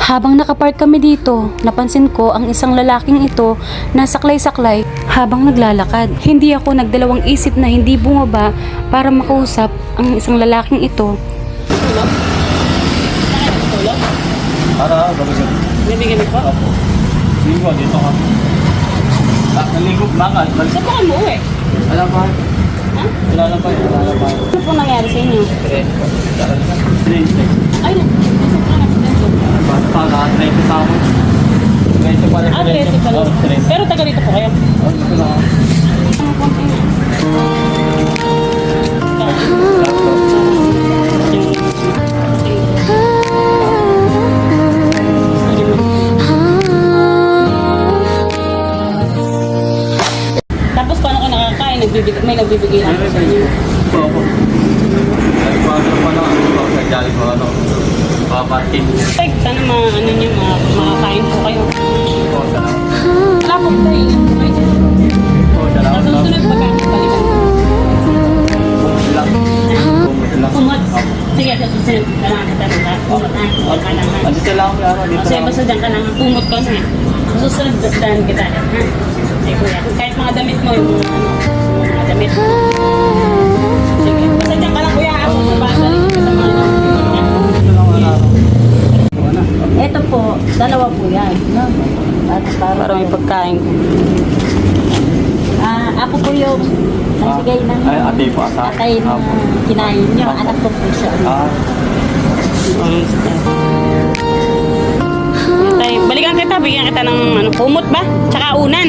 Habang nakapark kami dito, napansin ko ang isang lalaking ito na saklay-saklay habang naglalakad. Hindi ako nagdalawang isip na hindi bumaba para makausap ang isang lalaking ito. Para, gabagay. Bibigyan ko. Opo. Linggo, dito ka. Ah, naligo, bakit? Balik. Saan? Wala pa. Ha? Wala na pa. Pa. Ano po nangyari sa inyo? Eh, Trace. Ay, nasa po na Basta pa, naka-trace sa ako. Trace pa rin. Ah, Tracy pala. Oh, trace. Pero taga dito po kayo. Tapos paano ka nakakain? Nagbibigay, may nagbibigay lang sa inyo. Ay, sana ma, ano niyo, ma, makakain po kayo. Sige, sa susunod ka lang. Kita mo ka. Kumot na. Kumot ka lang. ha? Andito lang ako, Yaro. Dito Kasi lang. basta dyan ka lang. Kumot ka na. Susunod, dahan kita. Ha? Sige, kuya. Kahit mga damit mo, yung mga ano, yung mga damit. Sige. Basta dyan ka lang, kuya. Ako, babalik kita sa mga ano. Dito lang, Yaro. Ano? Ito po, dalawa po yan. No? At para, Para may pagkain ko. Ah, ako po yung nagbigay ng Ay, ate po, ata. atay na Apo. kinain niyo. Anak ko po siya. Ah, Tay, balikan kita, bigyan kita ng ano, kumot ba? Tsaka unan.